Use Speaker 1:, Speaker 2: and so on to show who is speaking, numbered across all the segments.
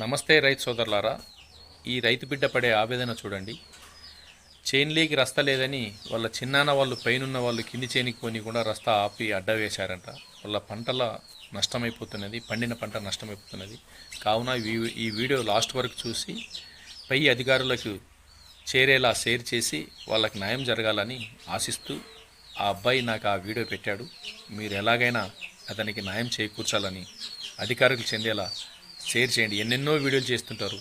Speaker 1: నమస్తే రైతు సోదరులారా ఈ రైతు బిడ్డ పడే ఆవేదన చూడండి. చేన్లీకి రస్తా లేదని వాళ్ళ చిన్నాన్న వాళ్ళు పైనున్న వాళ్ళు కింది చేనికి పోని కూడా రస్తా ఆపి అడ్డ వేశారంట. వాళ్ళ పంటల నష్టమైపోతున్నది పండిన పంట నష్టమైపోతున్నది. కావున ఈ- ఈ వీడియో లాస్ట్ వరకు చూసి పై అధికారులకు చేరేలా షేర్ చేసి వాళ్ళకి న్యాయం జరగాలని ఆశిస్తూ ఆ అబ్బాయి నాకు ఆ వీడియో పెట్టాడు. మీరు ఎలాగైనా అతనికి న్యాయం చేకూర్చాలని అధికారులకు చెందేలా షేర్ చేయండి. ఎన్నెన్నో వీడియోలు చేస్తుంటారు.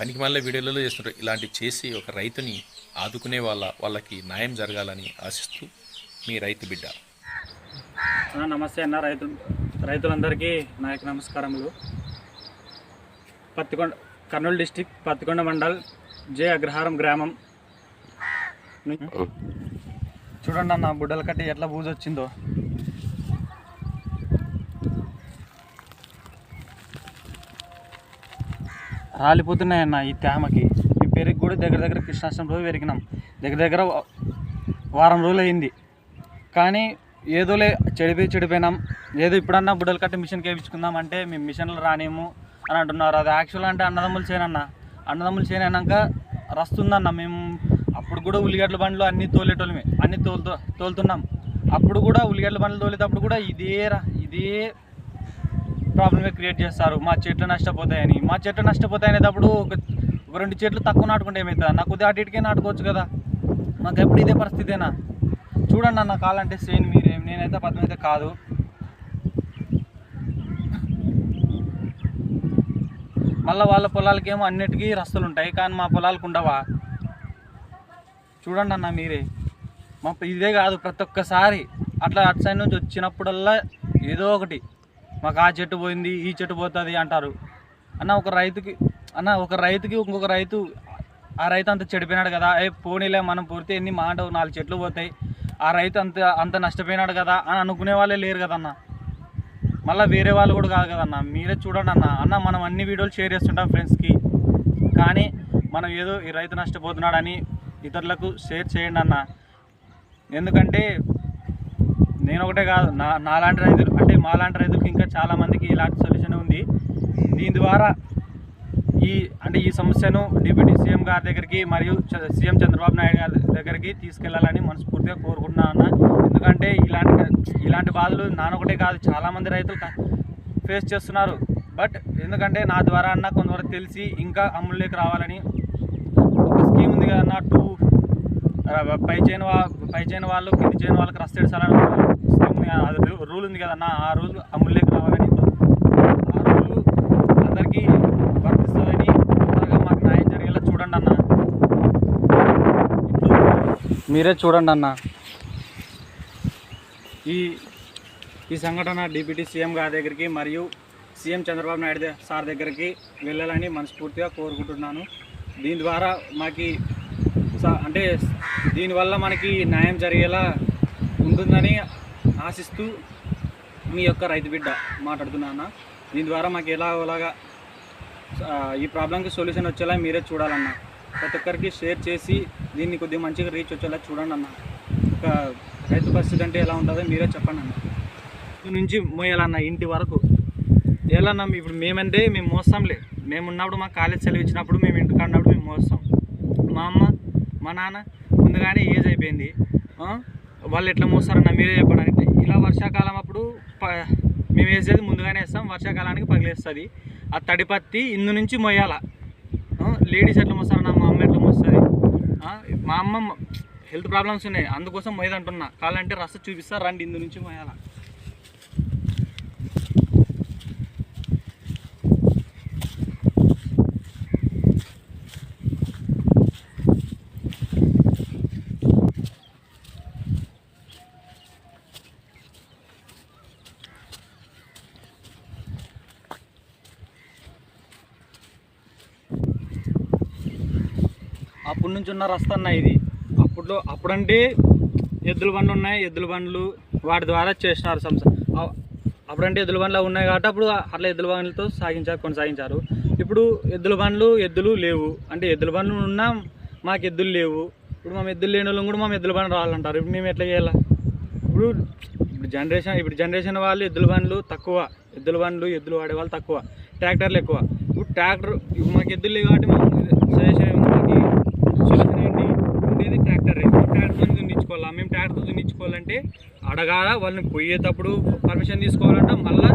Speaker 1: పనికి మళ్ళీ వీడియోలలో చేస్తుంటారు. ఇలాంటివి చేసి ఒక రైతుని ఆదుకునే వాళ్ళ వాళ్ళకి న్యాయం జరగాలని ఆశిస్తూ మీ రైతు బిడ్డ.
Speaker 2: నమస్తే అన్న. రైతు రైతులందరికీ నా యొక్క నమస్కారములు. పత్తికొండ కర్నూలు డిస్టిక్ పత్తికొండ మండల్ జే అగ్రహారం గ్రామం. ను- చూడండి అన్న బుడ్డల కట్టి ఎట్లా బూజు వచ్చిందో రాలిపోతున్నాయన్న ఈ తేమకి. ఈ పెరుగు కూడా దగ్గర దగ్గర కృష్ణాష్టమి రోజు పెరిగినాం. దగ్గర దగ్గర వారం రోజులు అయింది కానీ ఏదోలే చెడిపోయి చెడిపోయినాం. ఏదో ఇప్పుడన్నా బుడ్డలు కట్టి మిషన్కి వేయించుకుందాం అంటే మేము మిషన్లు రానేము అని అంటున్నారు. అది యాక్చువల్ అంటే అన్నదమ్ములు చేయనన్న అన్నదమ్ములు చేయనన్నాక రస్తుందన్న. మేము అప్పుడు కూడా ఉల్లిగడ్డల బండ్లు అన్నీ తోలేటోళ్ళమే. అన్నీ తోలుతూ తోలుతున్నాం. అప్పుడు కూడా ఉల్లిగడ్డల బండ్లు తోలేటప్పుడు కూడా ఇదే ఇదే ప్రాబ్లమే క్రియేట్ చేస్తారు? మా చెట్లు నష్టపోతాయని. మా చెట్లు నష్టపోతాయనేటప్పుడు ఒక ఒక రెండు చెట్లు తక్కువ నాటుకుంటే ఏమవుతుంది నాకు కొద్దిగా అటు ఇటుకే నాటుకోవచ్చు కదా. మాకు ఎప్పుడు ఇదే పరిస్థితేనా? చూడండి అన్న కాలంటే సేన్ మీరేం. నేనైతే పద్మ అయితే కాదు. మళ్ళీ వాళ్ళ పొలాలకేమో అన్నిటికీ రస్తులు ఉంటాయి. కానీ మా పొలాలకు ఉండవా? చూడండి అన్న మీరే. మా ఇదే కాదు ప్రతి ఒక్కసారి అట్లా అటు సైడ్ నుంచి వచ్చినప్పుడల్లా ఏదో ఒకటి మాకు ఆ చెట్టు పోయింది ఈ చెట్టు పోతుంది అంటారు. అన్న ఒక రైతుకి అన్న ఒక రైతుకి ఇంకొక రైతు ఆ రైతు అంత చెడిపోయినాడు కదా ఏ పోనీలే మనం పూర్తి ఎన్ని మాట నాలుగు చెట్లు పోతాయి ఆ రైతు అంత అంత నష్టపోయినాడు కదా అని అనుకునే వాళ్ళే లేరు కదన్న. మళ్ళీ వేరే వాళ్ళు కూడా కాదు కదన్న. మీరే చూడండి అన్న. అన్న మనం అన్ని వీడియోలు షేర్ చేస్తుంటాం ఫ్రెండ్స్కి. కానీ మనం ఏదో ఈ రైతు నష్టపోతున్నాడని ఇతరులకు షేర్ చేయండి అన్న. ఎందుకంటే నేను ఒకటే కాదు నా నాలాంటి రైతులు అంటే మాలాంటి రైతులకు ఇంకా చాలామందికి ఇలాంటి సొల్యూషన్ ఉంది. దీని ద్వారా ఈ అంటే ఈ సమస్యను డిప్యూటీ సీఎం గారి దగ్గరికి మరియు సీఎం చంద్రబాబు నాయుడు గారి దగ్గరికి తీసుకెళ్ళాలని మనస్ఫూర్తిగా కోరుకుంటున్నా అన్న. ఎందుకంటే ఇలాంటి ఇలాంటి బాధలు నానొకటే కాదు చాలామంది రైతులు ఫేస్ చేస్తున్నారు. బట్ ఎందుకంటే నా ద్వారా అన్న కొంతవరకు తెలిసి ఇంకా అమలులోకి రావాలని ఒక స్కీమ్ ఉంది కదా అన్న టూ పై చేయని వా పై చేయని వాళ్ళు కింది చేయని వాళ్ళకి రస్టెడ్ సార్ ఉంది అది రూల్ ఉంది కదన్న ఆ రూల్ అమలులోకి రావాలని ఆ రూల్ అందరికీ వర్తిస్తుందని తొందరగా మాకు న్యాయం జరిగేలా చూడండి అన్న. మీరే చూడండి అన్న. ఈ ఈ సంఘటన డిప్యూటీ సీఎం గారి దగ్గరికి మరియు సీఎం చంద్రబాబు నాయుడు సార్ దగ్గరికి వెళ్ళాలని మనస్ఫూర్తిగా కోరుకుంటున్నాను. దీని ద్వారా మాకి స- అంటే దీనివల్ల మనకి న్యాయం జరిగేలా ఉంటుందని ఆశిస్తూ మీ యొక్క రైతు బిడ్డ మాట్లాడుతున్నాను దీని ద్వారా మాకు ఎలా అలాగా ఈ ప్రాబ్లంకి సొల్యూషన్ వచ్చేలా మీరే చూడాలన్న. ప్రతి ఒక్కరికి షేర్ చేసి దీన్ని కొద్దిగా మంచిగా రీచ్ వచ్చేలా చూడండి అన్న. ఒక రైతు పరిస్థితి అంటే ఎలా ఉంటుందో మీరే చెప్పండి అన్న. ఇంటి నుంచి మోయాలన్న ఇంటి వరకు. ఎలా ఇప్పుడు మేమంటే మేము మోస్తాంలే. మేము ఉన్నప్పుడు మా కాలేజ్ సెలవు ఇచ్చినప్పుడు మేము ఇంటికి అన్నప్పుడు మేము మోస్తాం. మా అమ్మ మా నాన్న ముందుగానే ఏజ్ అయిపోయింది. వాళ్ళు ఎట్లా మోస్తారన్న మీరే చెప్పడానికి. ఇలా వర్షాకాలం అప్పుడు ప మేము వేసేది ముందుగానే వేస్తాం వర్షాకాలానికి పగిలేస్తుంది. ఆ తడిపత్తి ఇందు నుంచి మొయ్యాల. లేడీస్ ఎట్లా మోస్తారన్న మా అమ్మ ఎట్లా మోస్తుంది? మా అమ్మ హెల్త్ ప్రాబ్లమ్స్ ఉన్నాయి అందుకోసం మొయ్యదంటున్నా. కావాలంటే రస చూపిస్తా రండి ఇందు నుంచి మొయ్యాల. అప్పటి నుంచి ఉన్న రస్తా అన్న ఇది. అప్పుడు అప్పుడంటే ఎద్దుల బండ్లు ఉన్నాయి ఎద్దుల బండ్లు వాటి ద్వారా చేసినారు సంస అప్పుడంటే ఎద్దుల బండ్లు ఉన్నాయి కాబట్టి అప్పుడు అట్లా ఎద్దుల బండ్లతో సాగించారు కొనసాగించారు. ఇప్పుడు ఎద్దుల బండ్లు ఎద్దులు లేవు. అంటే ఎద్దుల బండ్లు ఉన్నా మాకు ఎద్దులు లేవు. ఇప్పుడు మా ఎద్దులు లేని వాళ్ళు కూడా మా ఎద్దుల బండ్లు రావాలంటారు. ఇప్పుడు మేము ఎట్లా చేయాలా? ఇప్పుడు ఇప్పుడు జనరేషన్ ఇప్పుడు జనరేషన్ వాళ్ళు ఎద్దుల బండ్లు తక్కువ. ఎద్దుల బండ్లు ఎద్దులు వాడే వాళ్ళు తక్కువ. ట్రాక్టర్లు ఎక్కువ. ఇప్పుడు ట్రాక్టర్ ఇప్పుడు మాకు ఎద్దులు లేవు కాబట్టి మాకు సజెషన్ ఏముంది మాకు సొల్యూషన్ ఏంటి ఉండేది ట్రాక్టర్ ట్రాక్టర్తో దున్నించుకోవాలా? మేము ట్రాక్టర్తో దున్నించుకోవాలంటే అడగాల? వాళ్ళని పోయేటప్పుడు పర్మిషన్ తీసుకోవాలంట మళ్ళీ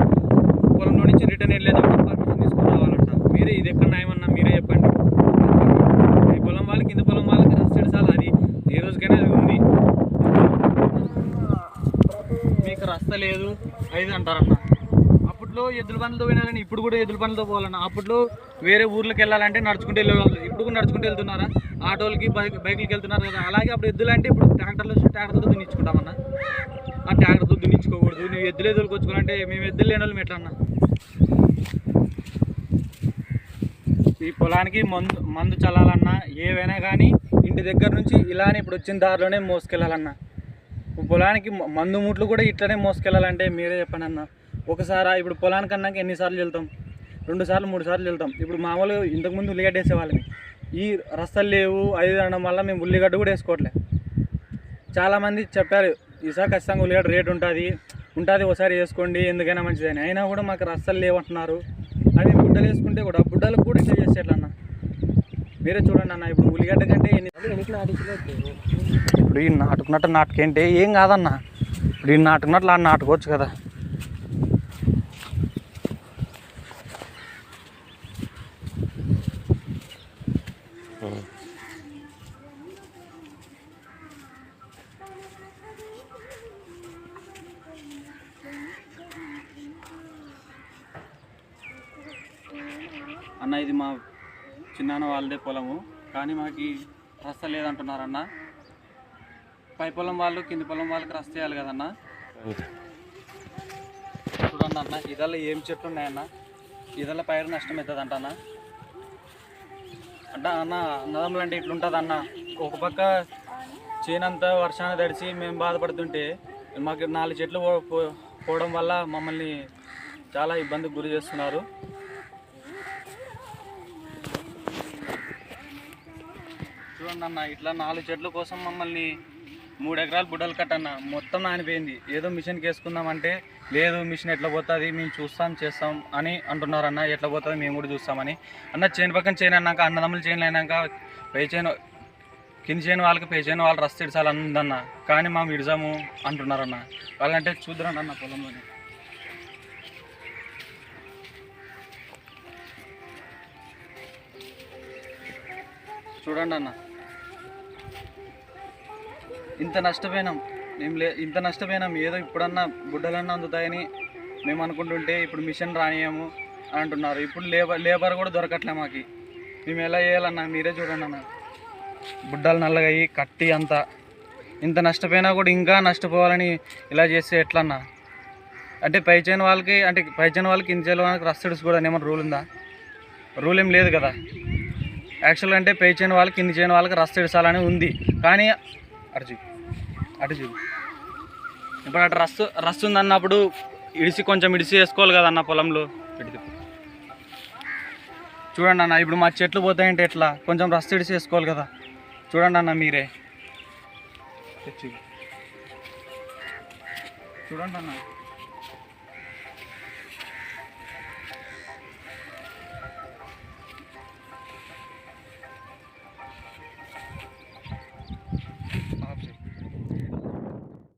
Speaker 2: పొలంలో నుంచి రిటర్న్ వెళ్ళేటప్పుడు పర్మిషన్ తీసుకొని రావాలంట. మీరే ఇది ఎక్కడ న్యాయమన్నా మీరే చెప్పండి. ఈ పొలం వాళ్ళకి కింద పొలం వాళ్ళకి రెస్టెడ్ సార్ అది ఏ రోజుకైనా అది ఉంది. మీకు రస్త లేదు ఐదు అంటారన్న. అప్పట్లో ఎద్దుల బండ్లతో పోయినారని ఇప్పుడు కూడా ఎద్దుల పనులతో పోవాలన్న. అప్పట్లో వేరే ఊర్లకు వెళ్ళాలంటే నడుచుకుంటూ వెళ్ళేవాళ్ళు. కొట్టుకుని నడుచుకుంటూ వెళ్తున్నారా? ఆటోలకి బైక్ బైకులకి వెళ్తున్నారు కదా. అలాగే అప్పుడు ఎద్దులు అంటే ఇప్పుడు ట్రాక్టర్లు ట్రాక్టర్తో దున్నించుకుంటామన్న? ఆ ట్రాక్టర్తో దున్నించుకోకూడదు. నువ్వు ఎద్దులు ఎద్దులకు వచ్చుకోవాలంటే మేము ఎద్దులు లేని వాళ్ళు ఎట్లా ఈ పొలానికి మందు మందు చల్లాలన్నా ఏవైనా కానీ ఇంటి దగ్గర నుంచి ఇలానే ఇప్పుడు వచ్చిన దారిలోనే మోసుకెళ్ళాలన్నా. పొలానికి మందు మూట్లు కూడా ఇట్లనే మోసుకెళ్ళాలంటే మీరే చెప్పండి అన్న. ఒకసారి ఇప్పుడు పొలానికి అన్నాక ఎన్నిసార్లు వెళ్తాం? రెండు సార్లు మూడు సార్లు వెళ్తాం. ఇప్పుడు మామూలుగా ఇంతకుముందు ఉల్లిగడ్డ వేసేవాళ్ళని ఈ రస్తలు లేవు అది అనడం వల్ల మేము ఉల్లిగడ్డ కూడా వేసుకోవట్లే. చాలామంది చెప్పారు ఈసారి ఖచ్చితంగా ఉల్లిగడ్డ రేట్ ఉంటుంది ఉంటుంది ఒకసారి వేసుకోండి ఎందుకైనా మంచిదని. అయినా కూడా మాకు రస్తలు లేవంటున్నారు అది బుడ్డలు వేసుకుంటే కూడా బుడ్డలకు కూడా ఇట్లా చేసేట్లన్న మీరే చూడండి అన్న ఇప్పుడు ఉల్లిగడ్డ కంటే ఎన్ని ఇప్పుడు ఈ నాటుకున్నట్టు నాటుకేంటే ఏం కాదన్న. ఇప్పుడు ఈ నాటుకున్నట్లు ఆ నాటుకోవచ్చు కదా. అన్న ఇది మా చిన్నాన్న వాళ్ళదే పొలము. కానీ మాకు రస్త లేదంటున్నారన్న పై పొలం వాళ్ళు కింది పొలం వాళ్ళకి రస్త వేయాలి కదన్న చూడండి అన్న ఇదల్ల ఏం చెట్లు ఉన్నాయన్న? ఇదల్ల పైరు నష్టం అవుతుంది అంట అన్న అంటే అన్న అన్నదమ్ములు అంటే ఇట్లుంటుంది అన్న. ఒక పక్క చేనంతా వర్షాన్ని తడిసి మేము బాధపడుతుంటే మాకు నాలుగు చెట్లు పోవడం వల్ల మమ్మల్ని చాలా ఇబ్బందికి గురి చేస్తున్నారు. చూడండి అన్న. ఇట్లా నాలుగు చెట్ల కోసం మమ్మల్ని మూడు ఎకరాలు బుడ్డలు కట్టన్న. మొత్తం నానిపోయింది. ఏదో మిషన్కి వేసుకుందామంటే లేదు మిషన్ ఎట్లా పోతుంది మేము చూస్తాం చేస్తాం అని అంటున్నారన్న. ఎట్లా పోతుంది మేము కూడా చూస్తామని. అన్న చేను పక్కన చేయను అన్నాక అన్నదమ్ములు చేనులు అయినాక పై చేయను కింది చేను వాళ్ళకి పే చేయని వాళ్ళు రస్తు ఇడ్చాలని ఉందన్న. కానీ మేము ఇడిచాము అంటున్నారన్న. వాళ్ళంటే చూద్దరండి అన్న పొలంలోని. చూడండి అన్న. ఇంత నష్టపోయినాం. మేము లే ఇంత నష్టపోయినాం. ఏదో ఇప్పుడన్నా గుడ్డలన్నా అందుతాయని మేము అనుకుంటుంటే ఇప్పుడు మిషన్ రానియము అని అంటున్నారు. ఇప్పుడు లేబర్ లేబర్ కూడా దొరకట్లే మాకు. మేము ఎలా చేయాలన్నా మీరే చూడండి అన్న. బుడ్డలు నల్లగయ్యి కట్టి అంతా. ఇంత నష్టపోయినా కూడా ఇంకా నష్టపోవాలని ఇలా చేస్తే ఎట్లన్నా? అంటే పై చేయని వాళ్ళకి అంటే పై వాళ్ళకి కింద చేయని వాళ్ళకి రస్టడ్స్ కూడా ఏమైనా రూల్ ఉందా? రూల్ ఏం లేదు కదా. యాక్చువల్ అంటే పే చేయని వాళ్ళకి కింది చేయని వాళ్ళకి రస్త ఇడసాలని ఉంది. కానీ అటు అటు చూపు ఇప్పుడు అటు రస్సు రస్సు ఉందన్నప్పుడు ఇడిసి కొంచెం ఇడిసి వేసుకోవాలి కదా అన్న పొలంలో? పెడితే. చూడండి అన్న ఇప్పుడు మా చెట్లు పోతాయంటే ఎట్లా? కొంచెం రస్సు ఇడిసి వేసుకోవాలి కదా. చూడండి అన్న మీరే. చూడండి అన్న.